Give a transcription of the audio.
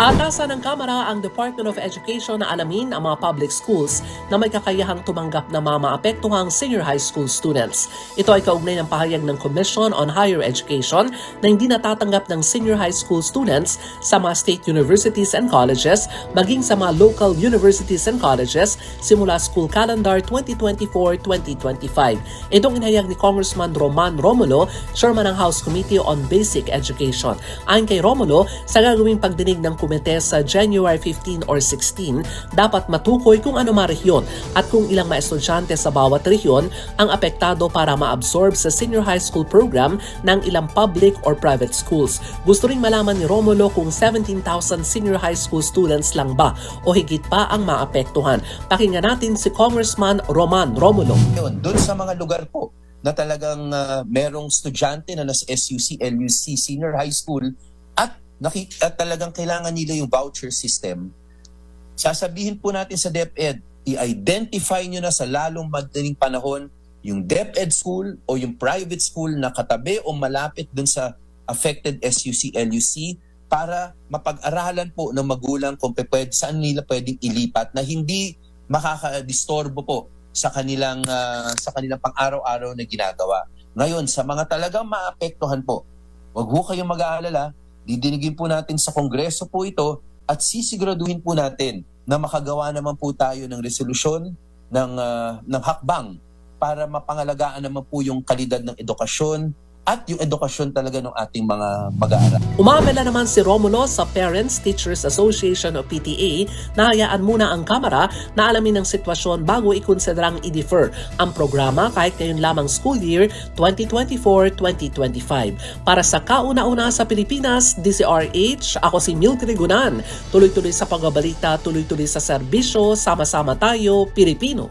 Atasan ng Kamara ang Department of Education na alamin ang mga public schools na may kakayahang tumanggap na mga maapektuhang senior high school students. Ito ay kaugnay ng pahayag ng Commission on Higher Education na hindi natatanggap ng senior high school students sa mga state universities and colleges maging sa mga local universities and colleges simula school calendar 2024-2025. Itong inhayag ni Congressman Roman Romulo, Chairman ng House Committee on Basic Education. Ayon kay Romulo, sa gagawing pagdinig ng komite sa January 15 or 16, dapat matukoy kung ano mga rehiyon at kung ilang mga estudyante sa bawat rehiyon ang apektado para ma-absorb sa senior high school program ng ilang public or private schools. Gusto ring malaman ni Romulo kung 17,000 senior high school students lang ba o higit pa ang maapektuhan. Pakinggan natin si Congressman Roman Romulo. yun, doon sa mga lugar po na talagang ah, merong estudyante na nasa SUC, LUC, senior high school at, naki, at talagang kailangan nila yung voucher system, sasabihin po natin sa DepEd, i-identify nyo na sa lalong madaling panahon yung DepEd school o yung private school na katabi o malapit dun sa affected SUC, LUC para mapag-aralan po ng magulang kung pwede, saan nila pwedeng ilipat na hindi makaka-distorbo po sa kanilang ah, sa kanilang pang-araw-araw na ginagawa. Ngayon, sa mga talagang maapektuhan po, wag ho kayong mag-aalala, didinigin po natin sa Kongreso po ito at sisiguraduhin po natin na makagawa naman po tayo ng resolusyon ng ah, ng hakbang para mapangalagaan naman po yung kalidad ng edukasyon at yung edukasyon talaga ng ating mga mag-aaral. Umabela naman si Romulo sa Parents Teachers Association o PTA na hayaan muna ang Kamara na alamin ang sitwasyon bago ikonsiderang i-defer ang programa kahit ngayon lamang school year 2024-2025. Para sa kauna-una sa Pilipinas, DCRH, ako si Mildred Gunan. Tuloy-tuloy sa pagbabalita, tuloy-tuloy sa serbisyo, sama-sama tayo, Pilipino.